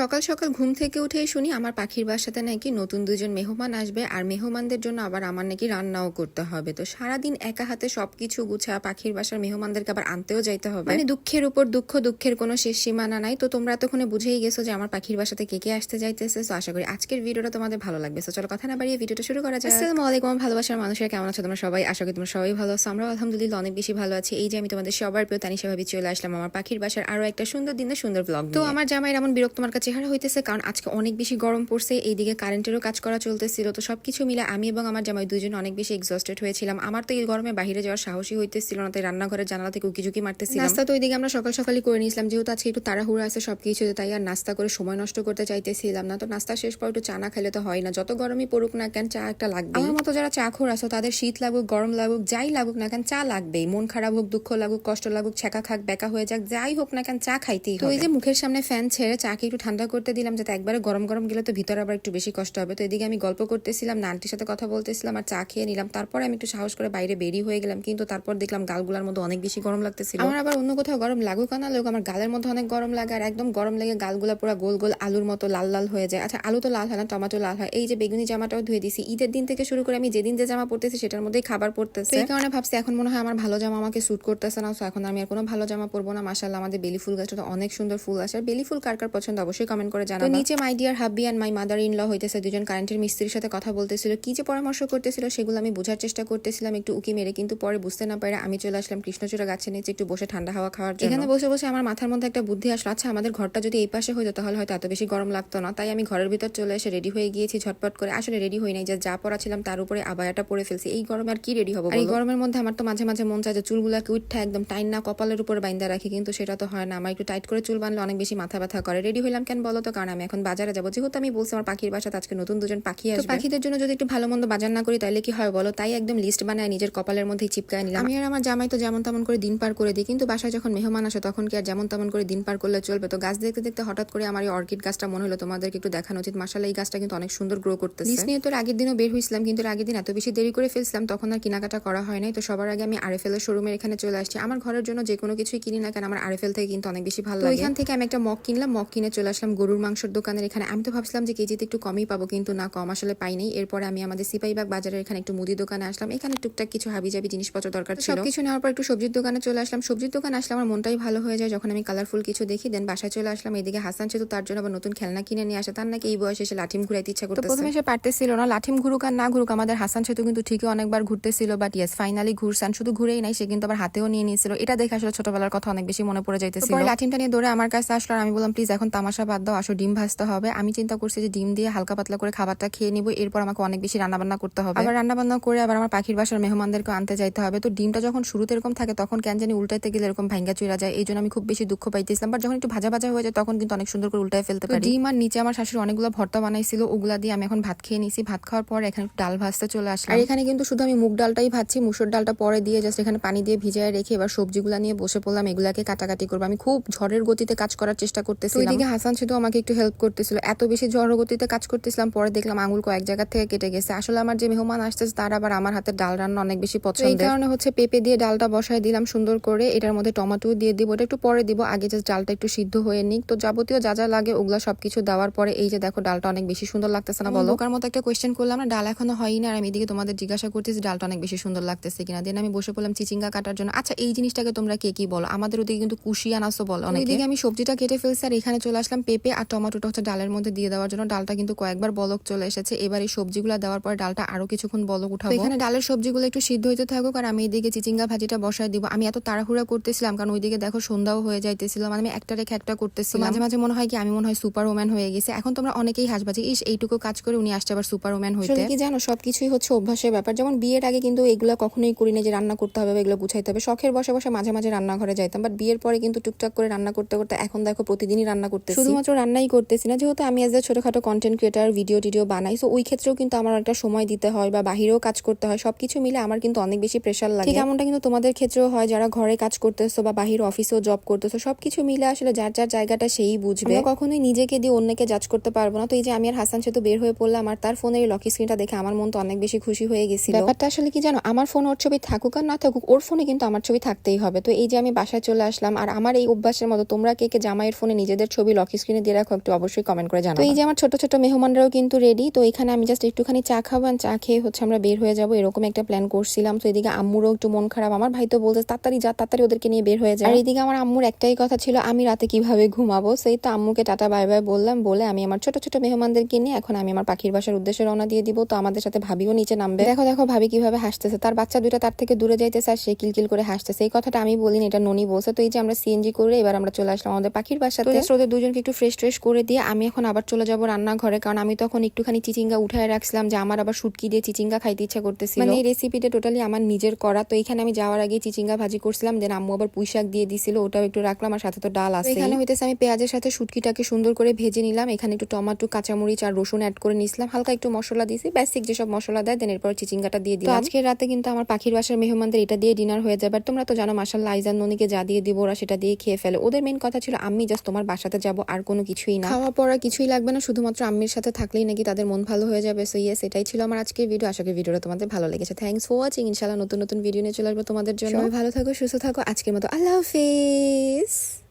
সকাল সকাল ঘুম থেকে উঠেই শুনি আমার পাখির বাসাতে নাকি নতুন দুজন মেহমান আসবে আর মেহমানদের জন্য আবার আমার নাকি রান্নাও করতে হবে। তো সারাদিন একা হাতে সবকিছু গুছা পাখির বাসার মেহমানদেরকে আবার আনতেও যাইতে হবে। মানে দুঃখের উপর দুঃখ দুঃখের কোনো শেষ সীমানা নাই। তো তোমরা এতক্ষণে বুঝেই গেছো যে আমার পাখির বাসাতে কে কে আসতে যাইতেছে। তো আশা করি আজকের ভিডিওটা তোমাদের ভালো লাগবে। তো চলো কথা না বাড়িয়ে ভিডিওটা শুরু করা যায় আসসালামু আলাইকুম ভালোবাসার মানুষেরা কেমন আছো তোমরা সবাই? আশা করি তোমরা সবাই ভালো আছো। আমরা আলহামদুলিল্লাহ অনেক বেশি ভালো আছি। এই যে আমি তোমাদের সবার প্রিয় তানিশা ভাবি চলে আসলাম আমার পাখির বাসার আরও একটা সুন্দর দিনে সুন্দর ব্লগ তো আমার জামাই এমন বিরক্ত মার্কা চেহারা হইতেছে কারণ আজকে অনেক বেশি গরম পড়ছে এইদিকে কারেন্টেরও কাজ করা চলতেছিল তো সবকিছু মিলে আমি এবং আমার জামাই দুজন অনেক বেশি এক্সস্টেড হয়েছিলাম। আমার তো এই গরমে বাইরে যাওয়ার সাহসী হইতেছিল না তাই রান্নাঘরের জানালা থেকে উকিঝুঁকি মারতেছিলাম। নাস্তা তো ওইদিকে আমরা সকাল সকালই করে নিয়েছিলাম যেহেতু আজকে একটু তাড়াহুড়ো আছে সব কিছু তাই আর নাস্তা করে সময় নষ্ট করতে চাইতেছিলাম না। তো নাস্তা শেষ পর একটু চা না খেলে তো হয় না যত গরমই পড়ুক না কেন চা একটা লাগবে আমার মতো যারা চা খোর আছো তাদের শীত লাগুক গরম লাগুক যাই লাগুক না কেন চা লাগবেই। মন খারাপ হোক দুঃখ লাগুক কষ্ট লাগুক ছ্যাঁকা খাক বেকা হয়ে যাক যাই হোক না কেন চা খাইতেই তো এই যে মুখের সামনে ফ্যান ছেড়ে চাকে একটু ঠান্ডা করতে দিলাম যাতে একবারে গরম গরম গেলে তো ভিতরে আবার একটু বেশি কষ্ট হবে। তো এদিকে আমি গল্প করতেছিলাম না আন্টির সাথে কথা বলতেছিলাম আর চা খেয়ে নিলাম। তারপরে আমি একটু সাহস করে বাইরে বেরিয়ে হয়ে গেলাম কিন্তু তারপর দেখলাম গালগুলার মধ্যে অনেক বেশি গরম লাগতেছিল। আমার আবার অন্য কোথাও গরম লাগুক না লাগুক আমার গালের মধ্যে অনেক গরম লাগে আর একদম গরম লেগে গালগুলা পুরো গোল গোল আলুর মতো লাল লাল হয়ে যায়। আচ্ছা আলু তো লাল হয় না টমেটো লাল হয়। এই যে বেগুনি জামাটাও ধুয়ে দিছি। ঈদের দিন থেকে শুরু করে আমি যেদিন যে জামা পড়তেছি সেটার মধ্যেই খাবার পড়তেছে। এই কারণে ভাবছি এখন মনে হয় আমার ভালো জামা আমাকে স্যুট করতেছে না। তো এখন আমি আর কোনো ভালো জামা পরবো না। মাসাল্লাহ আমাদের বেলি ফুল গাছটা তো অনেক সুন্দর ফুল আসে। আর বেলি ফুল কার কার পছন্দ? অবশ্যই কমেন্ট করে জানাব। নিচে my dear hubby and my mother in law হইতেছে দুজন কারেন্টের মিস্ত্রির সাথে কথা বলতেছিল কি যে পরামর্শ করতেছিল সেগুলো আমি বোঝার চেষ্টা করতেছিলাম একটু উকি মেরে কিন্তু পরে বুঝতে না পারে আমি চলে আসলাম কৃষ্ণচূড়া গাছের নিচে একটু বসে ঠান্ডা হাওয়া খাওয়ার জন্য। এখানে বসে বসে আমার মাথার মধ্যে একটা বুদ্ধি আসলো আচ্ছা আমাদের ঘরটা যদি এই পাশে হইতো তাহলে হয়তো এত বেশি গরম লাগতো না তাই আমি ঘরের ভিতর চলে এসে রেডি হয়ে গিয়েছি ঝটপট করে আসলে রেডি হই নাই যে যা পরা ছিলাম তার উপরে আবায়াটা পরে ফেলছি এই গরমে আর কি রেডি হব এই গরমের মধ্যে আমার তো মাঝে মাঝে মন চায় যে চুলগুলাকে উঠা একদম টাইট না কপালের উপর বাইন্দা রাখি কিন্তু সেটা তো হয় না আমার একটু টাইট করে চুল বানলে অনেক বেশি মাথা ব্যথা করে রেডি হইলাম কেন বলো তো? কারণ আমি এখন বাজারে যাব। যেহেতু আমি বলছি আমার পাখির বাসাতে আজকে নতুন দুজন পাখি আসবে। পাখিদের জন্য যদি একটু ভালো মন্দ বাজার না করি তাহলে কি হয় বলো? তাই একদম লিস্ট বানায় নিজের কপালের মধ্যে চিপকায় নিলাম। আমি আর আমার জামাই তো যেমন তেমন করে দিন পার করে দিই। কিন্তু বাসায় যখন মেহমান আসে তখন কি আর যেমন তেমন করে দিন পার করলে চলবে? তো গাছ দেখতে দেখতে হঠাৎ করে আমার এই অর্কিড গাছটা মনে হলো তোমাদেরকে একটু দেখানো উচিত। মাসালা এই গাছটা কিন্তু অনেক সুন্দর গ্রো করতেছে। লিস্ট নিয়ে তোর আগের দিনও বের হয়েছিলাম কিন্তু আগের দিন এত বেশি দেরি করে ফেলছিলাম তখন আর কেনাকাটা করা হয় নাই। তো সবার আগে আমি আরএফএল এর শোরুমের এখানে চলে আসছি। আমার ঘরের জন্য যে কোনো কিছুই কিনি না কেন আমার আরএফএল থেকে কিন্তু অনেক বেশি ভালো লাগে। এখান থেকে আমি একটা মগ কিনলাম। মগ কিনে চলে আসলাম গরুর মাংসের দোকানের এখানে। আমি তো ভাবছিলাম যে কেজিতে একটু কমই পাবো কিন্তু না কম আসলে পাইনি এরপরে আমি আমাদের সিপাইবাগ বাজারের এখানে একটু মুদি দোকানে আসলাম। এখানে টুকটাক কিছু হাবি হাবিজাবি জিনিসপত্র দরকার ছিল। সবকিছু নেওয়ার পর একটু সবজির দোকানে চলে আসলাম। সবজির দোকানে আসলে আমার মনটাই ভালো হয়ে যায় যখন আমি কালারফুল কিছু দেখি দেন বাসায় চলে আসলাম। এদিকে হাসান সেতু তার জন্য আবার নতুন খেলনা কিনে নিয়ে আসে। তার নাকি এই বয়সে এসে লাঠিম ঘুরাইতে ইচ্ছা করতে প্রথমে সে পারতেছিল না লাঠিম ঘুরুক আর না ঘুরুক আমাদের হাসান সেতু কিন্তু ঠিকই অনেকবার ঘুরতেছিল বাট ইয়েস ফাইনালি ঘুরসান শুধু ঘুরেই নাই সে কিন্তু আবার হাতেও নিয়ে নিয়েছিল। এটা দেখে আসলে ছোটবেলার কথা অনেক বেশি মনে পড়ে যাইতেছিল। লাঠিমটা নিয়ে দৌড়ে আমার কাছে আসলো আর আমি বললাম প্লিজ এখন তামাশা বাদ দাও আসো ডিম ভাজতে হবে। আমি চিন্তা করছি যে ডিম দিয়ে হালকা পাতলা করে খাবারটা খেয়ে নিবো এরপর আমাকে অনেক বেশি রান্না বান্না করতে হবে। আবার রান্না বান্না করে আবার আমার পাখির বাসার মেহমানদেরকে আনতে যাইতে হবে। তো ডিমটা যখন শুরুতে এরকম থাকে তখন কেন জানি উল্টাইতে গেলে এরকম ভাঙ্গা চুরা যায়। এই জন্য আমি খুব বেশি দুঃখ পাইতেছিলাম। বাট যখন একটু ভাজা ভাজা হয়ে যায় তখন কিন্তু অনেক সুন্দর করে উল্টায় ফেলতে পারি। ডিম আর নিচে আমার শাশুড়ি অনেকগুলো ভর্তা বানাইছিল ওগুলা দিয়ে আমি এখন ভাত খেয়ে নিছি। ভাত খাওয়ার পর এখানে ডাল ভাজতে চলে আসলাম। আর এখানে কিন্তু শুধু আমি মুগ ডালটাই ভাজছি মুসুর ডালটা পরে দিয়ে জাস্ট এখানে পানি দিয়ে ভিজায় রেখে এবার সবজিগুলা নিয়ে বসে পড়লাম। এগুলাকে কাটাকাটি করব। আমি খুব ঝড়ের গতিতে কাজ করার চেষ্টা করতেছি ওইদিকে হাসান শুধু আমাকে একটু হেল্প করতেছিল। এত বেশি ঝড় গতিতে কাজ করতেছিলাম পরে দেখলাম আঙুল কয়েক জায়গা থেকে কেটে গেছে। আসলে আমার যে মেহমান আসতেছে তার আবার আমার হাতের ডাল রান্না অনেক বেশি পছন্দ এই কারণে হচ্ছে পেঁপে দিয়ে ডালটা বসায় দিলাম সুন্দর করে। এটার মধ্যে টমেটো দিয়ে দিব ওটা একটু পরে দিব। আগে জাস্ট ডালটা একটু সিদ্ধ হয়ে নিক। তো যাবতীয় যা যা লাগে ওগুলা সবকিছু দেওয়ার পরে এই যে দেখো ডালটা অনেক বেশি সুন্দর লাগতেছে না বলো? ওকার মতো একটা কোয়েশ্চেন করলাম না ডাল এখনও হয়নি। আর আমি এদিকে তোমাদের জিজ্ঞাসা করতেছি ডালটা অনেক বেশি সুন্দর লাগতেছে কিনা? দেন আমি বসে পড়লাম চিচিঙ্গা কাটার জন্য। আচ্ছা এই জিনিসটাকে তোমরা কে কি বলো? আমাদের ওদিকে কিন্তু কুশি আনাসও বলো অনেক। আমি সবজিটা কেটে ফেলছি আর এখানে চলে আসলাম পেঁপে আর টমেটোটা হচ্ছে ডালের মধ্যে দিয়ে দেওয়ার জন্য। ডালটা কিন্তু কয়েকবার বলক চলে এসেছে। এবার এই সবজিগুলো দেওয়ার পর ডালটা আরও কিছুক্ষণ বলক উঠাবো। এখানে ডালের সবজিগুলো একটু সিদ্ধ হইতে থাকুক আর আমি এদিকে চিচিঙ্গা ভাজিটা বসায় দিব। আমি এত তাড়াহুড়া করতেছিলাম কারণ ওইদিকে দেখো সন্ধ্যাও হয়ে যাইতেছিল। মানে আমি একটা রেখে একটা করতেছিলাম। মাঝে মাঝে মনে হয় কি আমি মনে হয় সুপার ওম্যান হয়ে গেছে। এখন তোমরা অনেকেই হাসবাজি। ইস এইটুকু কাজ করে উনি আসছে আবার সুপার ওম্যান হইতে কি জানো সবকিছুই হচ্ছে অভ্যাসের ব্যাপার। যেমন বিয়ের আগে কিন্তু এগুলো কখনোই করি না যে রান্না করতে হবে বা এগুলো গুছাইতে হবে। শখের বসে বসে মাঝে মাঝে রান্নাঘরে যাইতাম। বাট বিয়ের পরে কিন্তু টুকটাক করে রান্না করতে করতে এখন দেখো প্রতিদিনই রান্না করতে শুধুমাত্র রান্নাই করতেছি না যেহেতু আমি এজ এ ছোটখাটো কন্টেন্ট ক্রিয়েটার ভিডিও টিডিও বানাই সো ওই ক্ষেত্রেও কিন্তু আমার একটা সময় দিতে হয় বা বাহিরেও কাজ করতে হয় সবকিছু মিলে আমার কিন্তু অনেক বেশি প্রেশার লাগে। ঠিক এমনটা কিন্তু তোমাদের ক্ষেত্রেও হয় যারা ঘরে কাজ করতেছো বা বাহির অফিসেও জব করতেছো সবকিছু মিলে আসলে যার যার জায়গাটা সেই বুঝবে। কখনোই নিজেকে দিয়ে অন্যকে জাজ করতে পারব না তো এই যে আমি আর হাসান সেতু বের হয়ে পড়লাম আর তার ফোনের এই লকি স্ক্রিনটা দেখে আমার মন তো অনেক বেশি খুশি হয়ে গেছিল। ব্যাপারটা আসলে কি জানো আমার ফোন ওর ছবি থাকুক আর না থাকুক ওর ফোনে কিন্তু আমার ছবি থাকতেই হবে। তো এই যে আমি বাসায় চলে আসলাম আর আমার এই অভ্যাসের মতো তোমরা কে কে জামাইয়ের ফোনে নিজেদের ছবি লকি স্ক্রিনে দিয়ে রাখো একটু অবশ্যই কমেন্ট করে জানাও তো এই যে আমার ছোট ছোট মেহমানরাও কিন্তু রেডি তো এখানে আমি জাস্ট একটুখানি চা খাব চা খেয়ে হচ্ছে আমরা বের হয়ে যাব। এরকম একটা প্ল্যান করছিলাম। তো এদিকে আম্মুরও একটু মন খারাপ। আমার ভাই তো বলতে তাড়াতাড়ি যা তাড়াতাড়ি ওদেরকে নিয়ে বের হয়ে যায় আর এদিকে আমার আম্মুর একটাই কথা ছিল আমি রাতে কীভাবে ঘুমাবো? সেই তো আম্মুকে টাটা বাই বাই বললাম। বলে আমি আমার ছোট ছোট মেহমানদেরকে নিয়ে এখন আমি আমার পাখির বাসার উদ্দেশ্যে রওনা দিয়ে দিব। তো আমাদের সাথে ভাবিও নিচে নামবে। দেখো দেখো ভাবি কীভাবে হাসতেছে। তার বাচ্চা দুইটা তার থেকে দূরে যাইতেছে আর সে কিলকিল করে হাসতেছে। এই কথাটা আমি বলিনি এটা ননি বলছে। তো এই যে আমরা সিএনজি করে এবার আমরা চলে আসলাম আমাদের পাখির বাসাতে। তো ওদের দুজনকে একটু ফ্রেশ ট্রেশ করে দিয়ে আমি এখন আবার চলে যাব রান্নাঘরে। কারণ আমি তখন একটুখানি চিচিঙ্গা উঠায় রাখছিলাম যে আমার আবার শুটকি দিয়ে চিচিঙ্গা খাইতে ইচ্ছা করতেছিল। মানে এই রেসিপিটা টোটালি আমার নিজের করা। তো এখানে আমি যাওয়ার আগে চিচিঙ্গা ভাজি করছিলাম দেন আম্মু আবার পুঁই শাক দিয়ে দিছিল ওটাও একটু রাখলাম আর সাথে তো ডাল আছে। এখানে হইতেছে আমি পেঁয়াজের সাথে শুটকিটাকে সুন্দর করে ভেজে নিলাম। এখানে একটু টমেটো কাঁচামরিচ আর রসুন অ্যাড করে নিছিলাম। হালকা একটু মশলা দিয়েছি বেসিক যেসব মশলা দেয় দেন এরপর চিচিঙ্গাটা দিয়ে দিলাম। আজকের রাতে কিন্তু আমার পাখির বাসার মেহমানদের এটা দিয়ে ডিনার হয়ে যাবে। আর তোমরা তো জানো মাসাল্লাহ আইজান ননিকে যা দিয়ে দিব ওরা সেটা দিয়ে খেয়ে ফেলে। ওদের মেন কথা ছিল আমি জাস্ট তোমার বাসাতে যাব আর কোনো কিছুই না। খাওয়া পড়া কিছুই লাগবে না শুধুমাত্র আম্মির সাথে থাকলেই নাকি তাদের মন ভালো হয়ে যাবে। সো ইয়েস এটাই ছিল আমার আজকের ভিডিও আশা করি ভিডিওটা তোমাদের ভালো লেগেছে। থ্যাংকস ফর ওয়াচিং ইনশাল্লাহ নতুন নতুন ভিডিও নিয়ে চলে আসব তোমাদের জন্য। ভালো থাকো সুস্থ থাকো। আজকের মতো আল্লাহ হাফিজ।